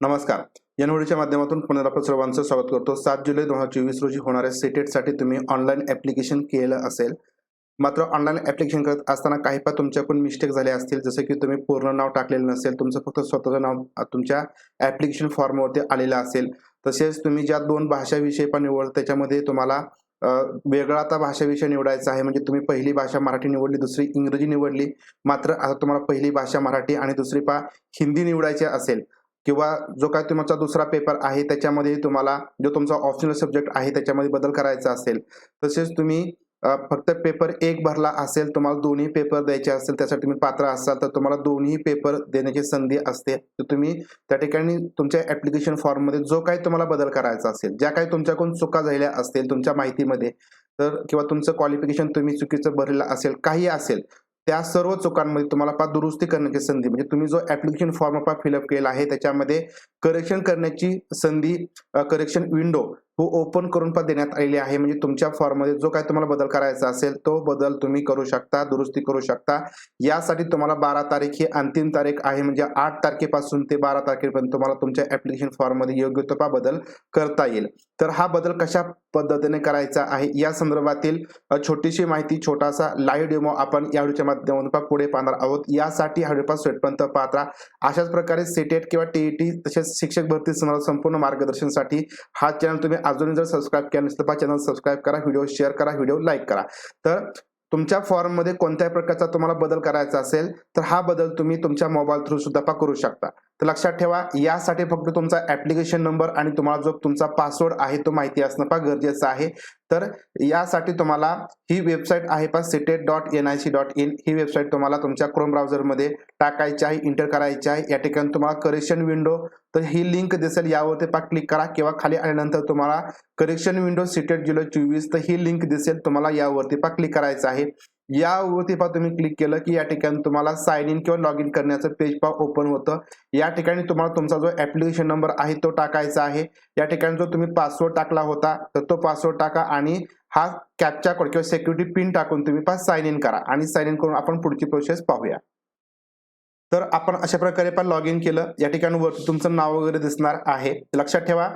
नमस्कार. या निवडीच्या माध्यमातून पुन्हा सर्वांचं स्वागत करतो. सात जुलै दोन हजार चोवीस रोजी होणाऱ्या सिटेटसाठी तुम्ही ऑनलाईन ॲप्लिकेशन केलं असेल. मात्र ऑनलाईन ॲप्लिकेशन करत असताना काही पण तुमच्याकडून मिस्टेक झाले असतील जसं की तुम्ही पूर्ण नाव टाकलेलं नसेल तुमचं फक्त स्वतःचं नाव तुमच्या ॲप्लिकेशन फॉर्मवरती आलेलं असेल. तसेच तुम्ही ज्या दोन भाषाविषयी पण निवड त्याच्यामध्ये तुम्हाला वेगळा आता भाषाविषय निवडायचा आहे. म्हणजे तुम्ही पहिली भाषा मराठी निवडली दुसरी इंग्रजी निवडली. मात्र आता तुम्हाला पहिली भाषा मराठी आणि दुसरी पा हिंदी निवडायची असेल. किंवा जो काय तुमचा दुसरा पेपर आहे त्याच्यामध्ये तुम्हाला जो तुमचा ऑप्शनल सब्जेक्ट आहे त्याच्यामध्ये बदल करायचा असेल तसेच तुम्ही फक्त पेपर एक भरला असेल तुम्हाला दोन्ही पेपर द्यायचे असेल त्यासाठी तुम्ही पात्र असाल तर तुम्हाला दोन्ही पेपर देण्याची संधी असते. तर तुम्ही त्या ठिकाणी तुमच्या ऍप्लिकेशन फॉर्ममध्ये जो काही तुम्हाला बदल करायचा असेल ज्या काही तुमच्याकडून चुका झालेल्या असतील तुमच्या माहितीमध्ये तर किंवा तुमचं क्वालिफिकेशन तुम्ही चुकीचं भरलेलं असेल काही असेल त्या सर्व चुकांमध्ये तुम्हाला पा दुरुस्ती करण्याची संधी म्हणजे तुम्ही जो ऍप्लिकेशन फॉर्म पा फिलअप केला आहे त्याच्यामध्ये करेक्शन करण्याची संधी करेक्शन विंडो हो ओपन करून पण देण्यात आलेली आहे. म्हणजे तुमच्या फॉर्ममध्ये जो काही तुम्हाला बदल करायचा असेल तो बदल तुम्ही करू शकता दुरुस्ती करू शकता. यासाठी तुम्हाला बारा तारीख ही अंतिम तारीख आहे. म्हणजे आठ तारखेपासून ते बारा तारखेपर्यंत तुम्हाला तुमच्या ऍप्लिकेशन फॉर्ममध्ये योग्य तो बदल करता येईल. तर हा बदल कशा पद्धतीने करायचा आहे? या संदर्भातील छोटीशी माहिती छोटासा लाईव्ह डेमो आपण या व्हिडिओच्या माध्यमातून पुढे पाहणार आहोत. यासाठी हा व्हिडिओ शेवटपर्यंत पाहत राहा. अशाच प्रकारे सेटेट किंवा टीईटी तसेच शिक्षक भरती संदर्भात संपूर्ण मार्गदर्शनसाठी हा चॅनल तुम्ही अजूनही जर सबस्क्राईब केलं नसलं तर चॅनल सबस्क्राईब करा व्हिडिओ शेअर करा व्हिडिओ लाईक करा. तर तुमच्या फॉर्ममध्ये कोणत्याही प्रकारचा तुम्हाला बदल करायचा असेल तर हा बदल तुम्ही तुमच्या मोबाईल थ्रू सुद्धा पा करू शकता. तर लक्षात ठेवा यासाठी फक्त तुमचा ऍप्लिकेशन नंबर आणि तुम्हाला जो तुमचा पासवर्ड आहे तो माहिती असणं फार गरजेचं आहे. तर यासाठी तुम्हाला ही वेबसाईट आहे पा CTET dot N I C dot in he website तुम्हाला तुमच्या क्रोम ब्राउझरमध्ये टाकायची आहे इंटर करायची आहे. या ठिकाणी तुम्हाला करेक्शन विंडो तर ही लिंक दिसेल यावरती पा क्लिक करा किंवा खाली आल्यानंतर तुम्हाला करेक्शन विंडो सिटेट जुलै चोवीस तर ही लिंक दिसेल तुम्हाला यावरती पा क्लिक करायचं आहे. यावरती पा तुम्ही क्लिक केलं की या ठिकाणी तुम्हाला साइन इन किंवा लॉग इन करण्याचं पेज पा ओपन होतं. या ठिकाणी तुम्हाला तुमचा जो ऍप्लिकेशन नंबर आहे तो टाकायचा आहे. या ठिकाणी जो तुम्ही पासवर्ड टाकला होता तर तो पासवर्ड टाका आणि हा कॅपचा कोड किंवा सेक्युरिटी पिन टाकून तुम्ही पास साइन इन करा आणि साइन इन करून आपण पुढची प्रोसेस पाहूया. तर आपण अशा प्रकारे पण लॉग इन केलं. या ठिकाणी वरती तुमचं नाव वगैरे दिसणार आहे. लक्षात ठेवा.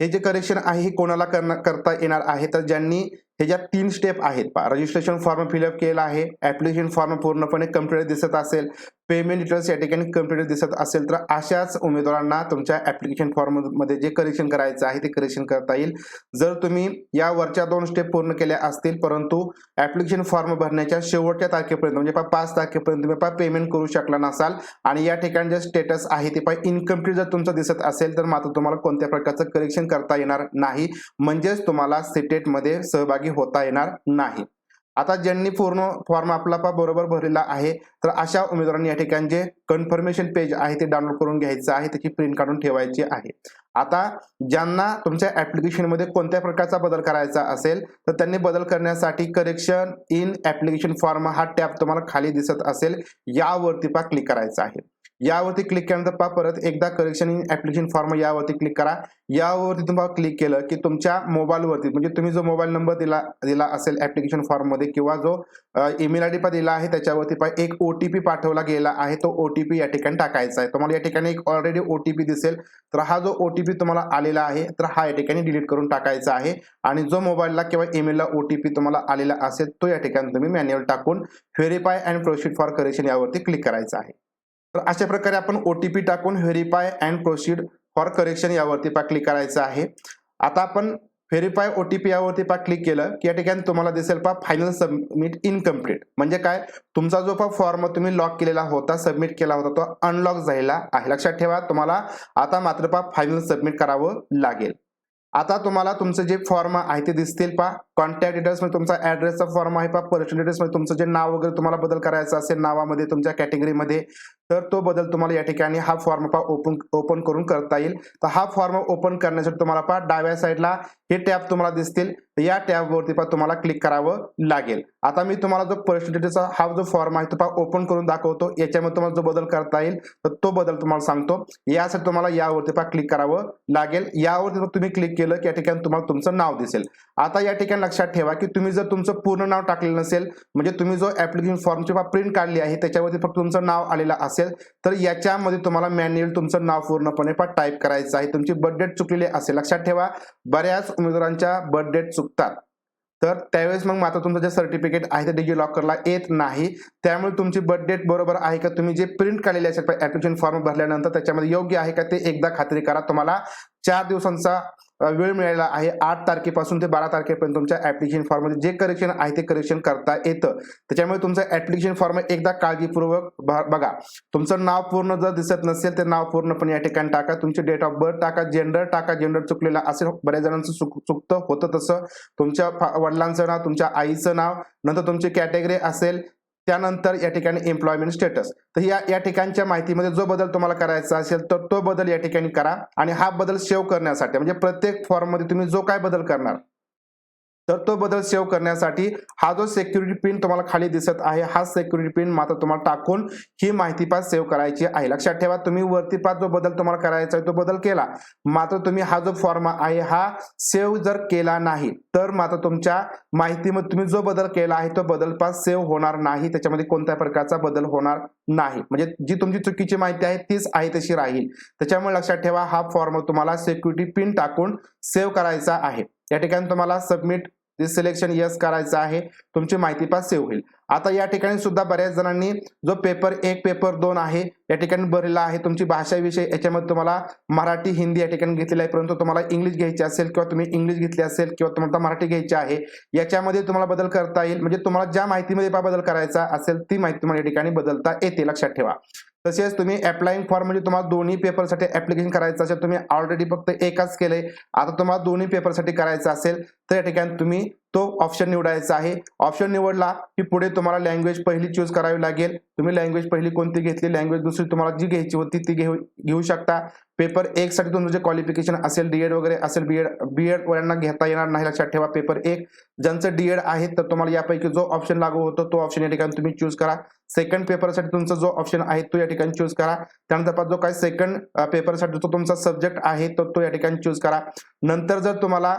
हे जे करेक्शन आहे हे कोणाला करणार करता येणार आहे? तर ज्यांनी हे ज्या तीन स्टेप आहेत रजिस्ट्रेशन फॉर्म फिलअप केला आहे. ऍप्लिकेशन फॉर्म पूर्णपणे कम्प्युटर दिसत असेल. पेमेंट डिटेल्स या ठिकाणी कम्प्युटर दिसत असेल तर अशाच उमेदवारांना तुमच्या ऍप्लिकेशन फॉर्ममध्ये जे करेक्शन करायचं आहे ते करेक्शन करता येईल. जर तुम्ही या वरच्या दोन स्टेप पूर्ण केल्या असतील परंतु ऍप्लिकेशन फॉर्म भरण्याच्या शेवटच्या तारखेपर्यंत म्हणजे पा पाच तारखेपर्यंत तुम्ही पा पेमेंट करू शकला नसाल आणि या ठिकाणी जे स्टेटस आहे ते पा इनकम्प्लीट जर तुमचं दिसत असेल तर मात्र तुम्हाला कोणत्या प्रकारचं करेक्शन करता येणार नाही. म्हणजेच तुम्हाला सिटेटमध्ये सहभागी होता येणार नाही. आता ज्यांनी पूर्ण फॉर्म आपला पा बरोबर भरलेला आहे तर अशा उमेदवारांनी या ठिकाणी जे कन्फर्मेशन पेज आहे ते डाउनलोड करून घ्यायचं आहे त्याची प्रिंट काढून ठेवायची आहे. आता ज्यांना तुमच्या ऍप्लिकेशनमध्ये कोणत्या प्रकारचा बदल करायचा असेल तर त्यांनी बदल करण्यासाठी करेक्शन इन ऍप्लिकेशन फॉर्म हा टॅब तुम्हाला खाली दिसत असेल यावरती पा क्लिक करायचा आहे. यावरती क्लिक केल्यानंतर पहा परत एकदा करेक्शन इन ऍप्लिकेशन फॉर्म यावरती क्लिक करा. यावरती तुम्हाला क्लिक केलं की तुमच्या मोबाईलवरती म्हणजे तुम्ही जो मोबाईल नंबर दिला दिला असेल ऍप्लिकेशन फॉर्ममध्ये किंवा जो ईमेल आय डी पा दिला आहे त्याच्यावरती पा एक ओटीपी पाठवला गेला आहे तो ओटीपी या ठिकाणी टाकायचा आहे. तुम्हाला या ठिकाणी एक ऑलरेडी ओटीपी दिसेल. तर हा जो ओटीपी तुम्हाला आलेला आहे तर हा या ठिकाणी डिलीट करून टाकायचा आहे. आणि जो मोबाईलला किंवा ईमेलला ओटीपी तुम्हाला आलेला असेल तो या ठिकाणी तुम्ही मॅन्युअल टाकून verify and proceed for correction यावरती क्लिक करायचा आहे. तर अशा प्रकारे आपण ओटीपी टाकून verify and proceed for correction यावरती पा क्लिक करायचं आहे. आता आपण व्हेरीफाय ओटीपी यावरती पा क्लिक केलं की या ठिकाणी तुम्हाला दिसेल पा फायनल सबमिट इनकम्प्लीट म्हणजे काय? तुमचा जो पा फॉर्म तुम्ही लॉक केलेला होता सबमिट केला होता तो अनलॉक झालेला आहे. लक्षात ठेवा तुम्हाला आता मात्र पा फायनल सबमिट करावं लागेल. आता तुम्हाला तुमचे जे फॉर्म आहे ते दिसतील पा कॉन्टॅक्ट डिटेल्स तुमचा ऍड्रेसचा फॉर्म आहे पा पर्सनल डिटेल्स तुमचं जे नाव वगैरे तुम्हाला बदल करायचं असेल नावामध्ये तुमच्या कॅटेगरीमध्ये तर तो बदल तुम्हाला या ठिकाणी हा फॉर्म पहा ओपन ओपन करून करता येईल. तर हा फॉर्म ओपन करण्यासाठी तुम्हाला पहा डाव्या साईडला हे टॅब तुम्हाला दिसतील. या टॅबवरती पहा तुम्हाला क्लिक करावं लागेल. आता मी तुम्हाला जो पर्सनॅलिटीचा हा जो फॉर्म आहे तो पहा ओपन करून दाखवतो. याच्यामध्ये तुम्हाला जो बदल करता येईल तर तो बदल तुम्हाला सांगतो. यासाठी तुम्हाला यावरती पहा क्लिक करावं लागेल. यावरती तुम्ही क्लिक केलं की या ठिकाणी तुम्हाला तुमचं नाव दिसेल. आता या ठिकाणी लक्षात ठेवा की तुम्ही जर तुमचं पूर्ण नाव टाकलेलं नसेल म्हणजे तुम्ही जो ऍप्लिकेशन फॉर्मची प्रिंट काढली आहे त्याच्यावरती फक्त तुमचं नाव आलेलं असेल. असेल तर याच्यामध्ये तुम्हाला मॅन्युअल तुमचं नाव पूर्णपणे पण टाईप करायचं आहे. तुमची बर्थडेट चुकलेली असेल. लक्षात ठेवा बऱ्याच उमेदवारांच्या बर्थडेट चुकतात. तर त्यावेळेस मग मात्र तुमचं जे सर्टिफिकेट आहे ते डिजी लॉकरला येत नाही. त्यामुळे तुमची बर्थडेट बरोबर आहे का? तुम्ही जे प्रिंट काढलेले असेल ऍप्लिकेशन फॉर्म भरल्यानंतर त्याच्यामध्ये योग्य आहे का ते एकदा खात्री करा. तुम्हाला चार दिवसांचा वेळ मिळालेला आहे. आठ तारखेपासून ते बारा तारखेपर्यंत तुमच्या ऍप्लिकेशन फॉर्ममध्ये जे करेक्शन आहे ते करेक्शन करता येतं. त्याच्यामुळे तुमचं ऍप्लिकेशन फॉर्म एकदा काळजीपूर्वक बघा. तुमचं नाव पूर्ण जर दिसत नसेल तर नाव पूर्णपणे या ठिकाणी टाका. तुमची डेट ऑफ बर्थ टाका जेंडर टाका जेंडर चुकलेला असेल बऱ्याच जणांचं चुक चुकतं होतं तसं. तुमच्या फा- वडिलांचं नाव तुमच्या आईचं नाव नंतर तुमची कॅटेगरी असेल त्यानंतर या ठिकाणी एम्प्लॉयमेंट स्टेटस तर या या ठिकाणच्या माहितीमध्ये जो बदल तुम्हाला करायचा असेल तर तो बदल या ठिकाणी करा. आणि हा बदल सेव्ह करण्यासाठी म्हणजे प्रत्येक फॉर्ममध्ये तुम्ही जो काय बदल करणार तर तो बदल सेव्ह करण्यासाठी हा जो सेक्युरिटी पिन तुम्हाला खाली दिसत आहे हा सेक्युरिटी पिन मात्र तुम्हाला टाकून ही माहिती पास सेव्ह करायची आहे. लक्षात ठेवा तुम्ही वरती पास जो बदल तुम्हाला करायचा आहे तो बदल केला. मात्र तुम्ही हा जो फॉर्म आहे हा सेव्ह जर केला नाही तर मात्र तुमच्या माहितीमध्ये तुम्ही जो बदल केला आहे तो बदल पास सेव्ह होणार नाही. त्याच्यामध्ये कोणत्या प्रकारचा बदल होणार नाही. म्हणजे जी तुमची चुकीची माहिती आहे तीच आहे तशी राहील. त्याच्यामुळे लक्षात ठेवा हा फॉर्म तुम्हाला सेक्युरिटी पिन टाकून सेव्ह करायचा आहे. या ठिकाणी तुम्हाला सबमिट सिलेक्शन यस करायचं आहे. तुमची माहिती पास सेव्ह होईल. आता या ठिकाणी सुद्धा बऱ्याच जणांनी जो पेपर एक पेपर दोन आहे या ठिकाणी भरलेला आहे. तुमची भाषाविषयी याच्यामध्ये तुम्हाला मराठी हिंदी या ठिकाणी घेतलेली आहे. परंतु तुम्हाला इंग्लिश घ्यायची असेल किंवा तुम्ही इंग्लिश घेतली असेल किंवा तुम्हाला मराठी घ्यायची आहे याच्यामध्ये तुम्हाला बदल करता येईल. म्हणजे तुम्हाला ज्या माहितीमध्ये बदल करायचा असेल ती माहिती तुम्हाला या ठिकाणी बदलता येते. लक्षात ठेवा. तसेच तुम्ही अप्लाइंग फॉर्म म्हणजे तुम्हाला दोन्ही पेपरसाठी ऍप्लिकेशन करायचं असेल तुम्ही ऑलरेडी फक्त एकच केलंय. आता तुम्हाला दोन्ही पेपरसाठी करायचं असेल तर या ठिकाणी तुम्ही तो ऑप्शन निवडायचा आहे. ऑप्शन निवडला की पुढे तुम्हाला लँग्वेज पहिली चूज करावी लागेल. तुम्ही लँग्वेज पहिली कोणती घेतली लँग्वेज दुसरी तुम्हाला जी घ्यायची होती ती घेऊ घेऊ शकता. पेपर एक साठी तुमचं जे क्वालिफिकेशन असेल डीएड वगैरे असेल बीएड बीएड वाल्यांना घेता येणार नाही. लक्षात ठेवा पेपर एक. ज्यांचं डीएड आहे तर तुम्हाला यापैकी जो ऑप्शन लागू होतो तो ऑप्शन या ठिकाणी तुम्ही चूज करा. सेकंड पेपरसाठी तुमचा जो ऑप्शन आहे तो या ठिकाणी चूज करा. त्यानंतर जो काही सेकंड पेपरसाठी जो तुमचा सब्जेक्ट आहे तर तो या ठिकाणी चूज करा. नंतर जर तुम्हाला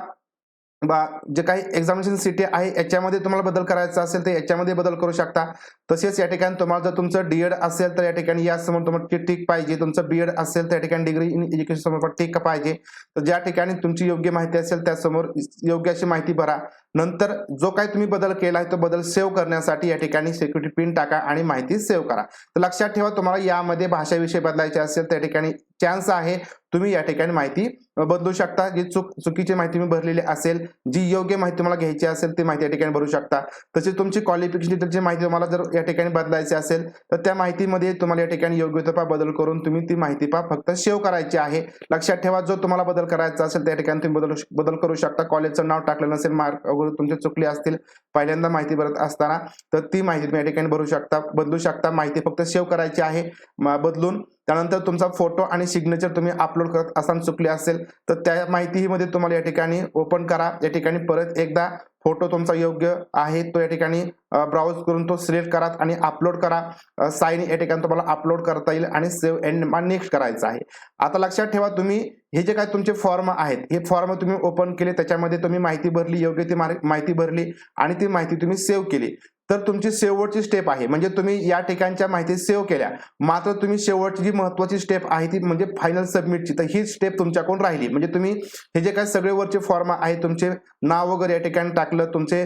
बा जे काही एक्झामिनेशन सिटी आहे याच्यामध्ये तुम्हाला बदल करायचा असेल तर याच्यामध्ये बदल करू शकता. तसेच या ठिकाणी तुम्हाला जर तुमचं डीएड असेल तर या ठिकाणी या समोर तुम्हाला टिक पाहिजे. तुमचं बीएड असेल तर या ठिकाणी डिग्री इन एज्युकेशन समोर टिक पाहिजे. तर ज्या ठिकाणी तुमची योग्य माहिती असेल त्यासमोर योग्य अशी माहिती भरा. नंतर जो काही तुम्ही बदल केला आहे तो बदल सेव्ह करण्यासाठी या ठिकाणी सिक्युरिटी पिन टाका आणि माहिती सेव्ह करा. तर लक्षात ठेवा तुम्हाला यामध्ये भाषाविषयी बदलायचे असेल त्या ठिकाणी चान्स आहे तुम्ही या ठिकाणी माहिती बदलू शकता. जी चूक चुकीची माहिती मी भरलेली असेल जी योग्य माहिती तुम्हाला घ्यायची असेल ती माहिती या ठिकाणी भरू शकता. तसेच तुमची क्वालिफिकेशन डिटेलची माहिती तुम्हाला जर या ठिकाणी बदलायची असेल तर त्या माहितीमध्ये तुम्हाला या ठिकाणी योग्य पा बदल करून तुम्ही ती माहिती पा फक्त सेव्ह करायची आहे. लक्षात ठेवा जो तुम्हाला बदल करायचा असेल त्या ठिकाणी तुम्ही बदल बदल करू शकता. कॉलेजचं नाव टाकलं नसेल मार्क अगोदर तुमचे चुकली असतील पहिल्यांदा माहिती भरत असताना तर ती माहिती तुम्ही या ठिकाणी भरू शकता बदलू शकता. माहिती फक्त सेव्ह करायची आहे बदलून. त्यानंतर तुमचा फोटो आणि सिग्नेचर तुम्ही अपलोड करत असताना चुकले असेल तर त्या माहितीमध्ये तुम्हाला या ठिकाणी ओपन करा. या ठिकाणी परत एकदा फोटो तुमचा योग्य आहे तो या ठिकाणी ब्राउज करून तो सिलेक्ट करा आणि अपलोड करा. साईन या ठिकाणी तुम्हाला अपलोड करता येईल आणि सेव्ह एंड नेक्स्ट करायचं आहे. आता लक्षात ठेवा तुम्ही हे जे काय तुमचे फॉर्म आहेत हे फॉर्म तुम्ही ओपन केले त्याच्यामध्ये तुम्ही माहिती भरली योग्य ती माहिती भरली आणि ती माहिती तुम्ही सेव्ह केली. तर तुमची शेवटची स्टेप आहे. म्हणजे तुम्ही या ठिकाणच्या माहिती सेव्ह केल्या. मात्र तुम्ही शेवटची जी महत्वाची स्टेप आहे ती म्हणजे फायनल सबमिटची तर ही स्टेप तुमच्याकडून राहिली. म्हणजे तुम्ही हे जे काही सगळे वरचे फॉर्म आहे तुमचे नाव वगैरे या ठिकाणी टाकलं तुमचे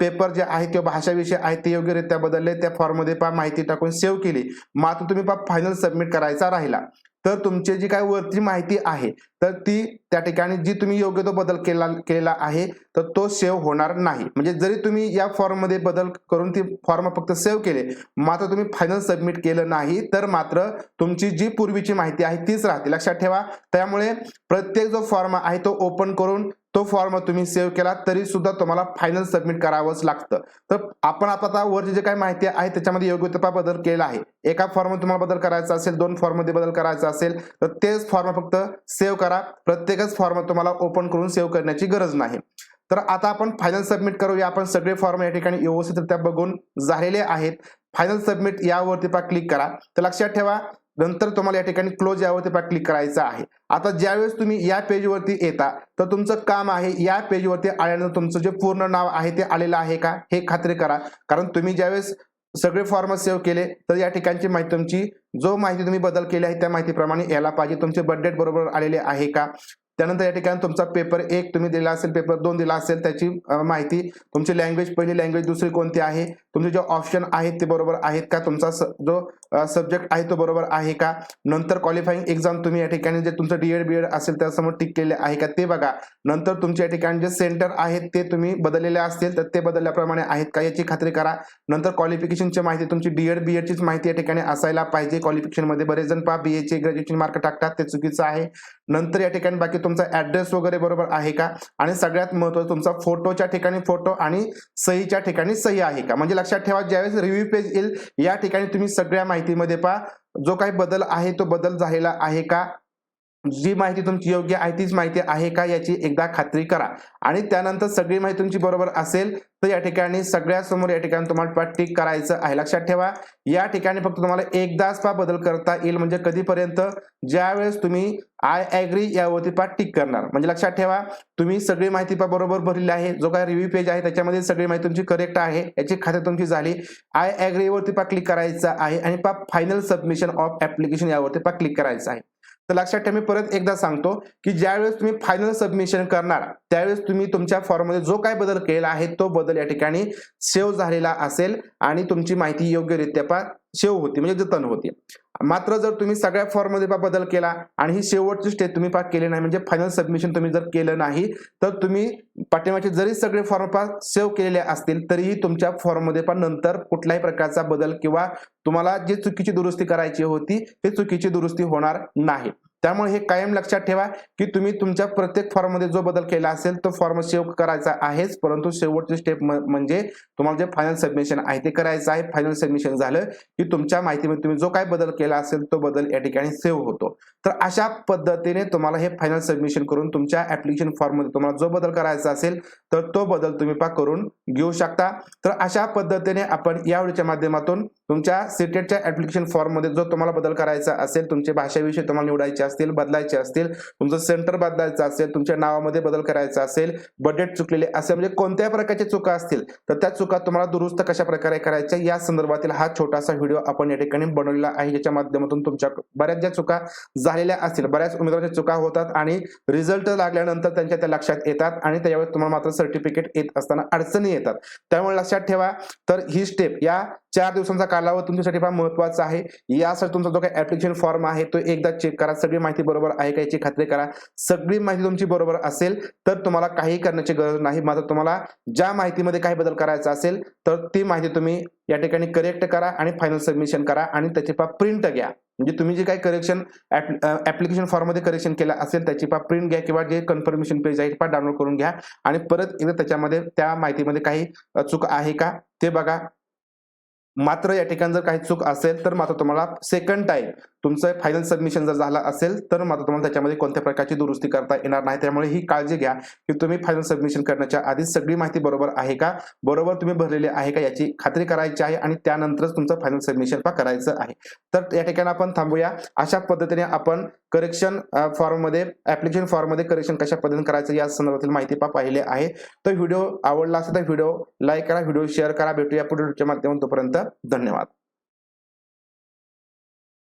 पेपर जे आहे किंवा भाषाविषयी आहेत आहे ते योग्यरित्या बदलले त्या फॉर्ममध्ये पहा माहिती टाकून सेव्ह केली. मात्र तुम्ही पहा फायनल सबमिट करायचा राहिला. तर तुमची जी काही वरती माहिती आहे तर ती त्या ठिकाणी जी तुम्ही योग्य तो बदल केला केलेला आहे तर तो सेव्ह होणार नाही. म्हणजे जरी तुम्ही या फॉर्ममध्ये बदल करून ती फॉर्म फक्त सेव्ह केले मात्र तुम्ही फायनल सबमिट केलं नाही तर मात्र तुमची जी पूर्वीची माहिती आहे तीच राहते लक्षात ठेवा. त्यामुळे प्रत्येक जो फॉर्म आहे तो ओपन करून तो फॉर्म तुम्ही सेव्ह केला तरी सुद्धा तुम्हाला फायनल सबमिट करावंच लागतं. तर आपण आता वरची जे काही माहिती आहे त्याच्यामध्ये योग्यता बदल केला आहे. एका फॉर्म तुम्हाला बदल करायचा असेल दोन फॉर्ममध्ये बदल करायचा असेल तर तेच फॉर्म फक्त सेव्ह करा. प्रत्येकच फॉर्म तुम्हाला ओपन करून सेव्ह करण्याची गरज नाही. तर आता आपण फायनल सबमिट करूया. आपण सगळे फॉर्म या ठिकाणी व्यवस्थितरित्या बघून झालेले आहेत. फायनल सबमिट यावरती पा क्लिक करा. तर लक्षात ठेवा नंतर तुम्हाला या ठिकाणी क्लोज यावरती पा क्लिक करायचं आहे. आता ज्यावेळेस तुम्ही या पेजवरती येता तर तुमचं काम आहे या पेजवरती आल्यानंतर तुमचं जे पूर्ण नाव आहे ते आलेलं आहे का हे खात्री करा. कारण तुम्ही ज्यावेळेस सगळे फॉर्म सेव्ह केले तर या ठिकाणची माहिती तुमची जो माहिती तुम्ही बदल केली आहे त्या माहितीप्रमाणे यायला पाहिजे. तुमचे बर्थडेट बरोबर आलेले आहे का? त्यानंतर या ठिकाणी तुमचा पेपर एक तुम्ही दिला असेल पेपर दोन दिला असेल त्याची माहिती. तुमची लँग्वेज पहिली लँग्वेज दुसरी कोणती आहे? तुमचे जे ऑप्शन आहेत ते बरोबर आहेत का? तुमचा स- जो सब्जेक्ट आहे तो बरोबर आहे का? नंतर क्वालिफाईंग एक्झाम तुम्ही या ठिकाणी जे तुमचं डीएड बीएड असेल त्यासमोर टिक केले आहे का? ते बघा. नंतर तुमच्या या ठिकाणी जे सेंटर आहेत ते तुम्ही बदललेले असतील तर ते बदलल्याप्रमाणे आहेत का? याची खात्री करा. नंतर क्वालिफिकेशनची माहिती तुमची डीएड बीएडचीच माहिती या ठिकाणी असायला पाहिजे. क्वालिफिकेशनमध्ये बरेच जण पहा बीएचे ग्रॅज्युएशन मार्क टाकतात ते चुकीचं आहे. नंतर या ठिकाणी बाकी तुमचा ऍड्रेस वगैरे बरोबर आहे का? आणि सगळ्यात महत्त्वाचं तुमचा फोटोच्या ठिकाणी फोटो आणि सहीच्या ठिकाणी सही आहे का? म्हणजे लक्षात ठेवा ज्यावेळेस रिव्ह्यू पेज येईल या ठिकाणी तुम्ही सगळ्या माहितीमध्ये पहा. जो काही बदल आहे तो बदल झालेला आहे का? जी माहिती तुमची योग्य आहे तीच माहिती आहे का याची एकदा खात्री करा. आणि त्यानंतर सगळी माहिती तुमची बरोबर असेल तर या ठिकाणी सगळ्यासमोर या ठिकाणी तुम्हाला टिक करायचं आहे. लक्षात ठेवा. या ठिकाणी फक्त तुम्हाला एकदाच पा बदल करता येईल म्हणजे कधीपर्यंत? ज्यावेळेस तुम्ही आय ॲग्री यावरती पा टिक करणार. म्हणजे लक्षात ठेवा तुम्ही सगळी माहिती पा बरोबर भरलेली आहे. जो काय रिव्ह्यू पेज आहे त्याच्यामध्ये सगळी माहिती तुमची करेक्ट आहे. याची खात्री तुमची झाली. आय ॲग्रीवरती पा क्लिक करायचं आहे. आणि पा फायनल सबमिशन ऑफ ऍप्लिकेशन यावरती पा क्लिक करायचं आहे. तर लक्षात ठेवा मी परत एकदा सांगतो की ज्यावेळेस तुम्ही फायनल सबमिशन करणार त्यावेळेस तुम्ही तुमच्या फॉर्ममध्ये जो काय बदल केला आहे तो बदल या ठिकाणी सेव्ह झालेला असेल आणि तुमची माहिती योग्यरित्या पा शेव होती म्हणजे जतन होती. मात्र जर तुम्ही सगळ्या फॉर्ममध्ये बदल केला आणि ही शेवटची स्टेप तुम्ही पा केली नाही म्हणजे फायनल सबमिशन तुम्ही जर केलं नाही तर तुम्ही पाठिंबाचे जरी सगळे फॉर्म पा सेव्ह केलेले असतील तरीही तुमच्या फॉर्ममध्ये पण नंतर कुठल्याही प्रकारचा बदल किंवा तुम्हाला जी चुकीची दुरुस्ती करायची होती ती चुकीची दुरुस्ती होणार नाही. त्यामुळे हे कायम लक्षात ठेवा की तुम्ही तुमच्या प्रत्येक फॉर्ममध्ये जो बदल केला असेल तो फॉर्म सेव्ह करायचा आहेच. परंतु शेवटची स्टेप म्हणजे तुम्हाला जे फायनल सबमिशन आहे ते करायचं आहे. फायनल सबमिशन झालं की तुमच्या माहितीमध्ये तुम्ही जो काय बदल केला असेल तो बदल या ठिकाणी सेव्ह होतो. तर अशा पद्धतीने तुम्हाला हे फायनल सबमिशन करून तुमच्या ऍप्लिकेशन फॉर्ममध्ये तुम्हाला जो बदल करायचा असेल तर तो बदल तुम्ही पा करून घेऊ शकता. तर अशा पद्धतीने आपण या व्हिडिओच्या माध्यमातून तुमच्या सिटेटच्या ऍप्लिकेशन फॉर्ममध्ये जो तुम्हाला बदल करायचा असेल तुमचे भाषाविषयी तुम्हाला निवडायचे असतील बदलायचे असतील तुमचं सेंटर बदलायचं असेल तुमच्या नावामध्ये बदल करायचा असेल बजेट चुकलेले असेल म्हणजे कोणत्याही प्रकारच्या चुका असतील तर त्या चुका तुम्हाला दुरुस्त कशा प्रकारे करायच्या या संदर्भातील हा छोटासा व्हिडिओ आपण या ठिकाणी बनवलेला आहे. ज्याच्या माध्यमातून तुमच्या बऱ्याच ज्या चुका झालेल्या असतील बऱ्याच उमेदवारांच्या चुका होतात आणि रिझल्ट लागल्यानंतर त्यांच्या त्या लक्षात येतात आणि त्यावेळेस तुम्हाला मात्र सर्टिफिकेट येत असताना अडचणी येतात. त्यामुळे लक्षात ठेवा. तर ही स्टेप या चार दिवसांचा काळ कालावधी तुमच्यासाठी फार महत्त्वाचा आहे. यासाठी तुमचा जो काही ऍप्लिकेशन फॉर्म आहे तो एकदा चेक करा. सगळी माहिती बरोबर आहे का याची खात्री करा. सगळी माहिती तुमची बरोबर असेल तर तुम्हाला काही करण्याची गरज नाही. मात्र तुम्हाला ज्या माहितीमध्ये काही बदल करायचा असेल तर ती माहिती तुम्ही या ठिकाणी करेक्ट करा आणि फायनल सबमिशन करा आणि त्याची पा प्रिंट घ्या. म्हणजे तुम्ही जे काही करेक्शन ऍप्लिकेशन फॉर्ममध्ये करेक्शन केलं असेल त्याची पा प्रिंट घ्या किंवा जे कन्फर्मेशन पेज आहे पा डाउनलोड करून घ्या. आणि परत एकदा त्याच्यामध्ये त्या माहितीमध्ये काही चूक आहे का ते बघा. मात्र या ठिकाणी जर काही चूक असेल तर मात्र तुम्हाला सेकंड टाईम तुमचं फायनल सबमिशन जर झालं असेल तर मात्र तुम्हाला त्याच्यामध्ये कोणत्या प्रकारची दुरुस्ती करता येणार नाही. त्यामुळे ही काळजी घ्या की तुम्ही फायनल सबमिशन करण्याच्या आधी सगळी माहिती बरोबर आहे का? बरोबर तुम्ही भरलेली आहे का याची खात्री करायची आहे आणि त्यानंतरच तुमचं फायनल सबमिशन पा करायचं आहे. तर या ठिकाणी आपण थांबूया. अशा पद्धतीने आपण करेक्शन फॉर्ममध्ये ऍप्लिकेशन फॉर्ममध्ये करेक्शन कशा पद्धतीने करायचं या संदर्भातील माहिती पा पाहिले आहे. तर व्हिडिओ आवडला असेल तर व्हिडिओ लाईक करा व्हिडिओ शेअर करा. भेटूया पुढील माध्यमातून तोपर्यंत. धन्यवाद.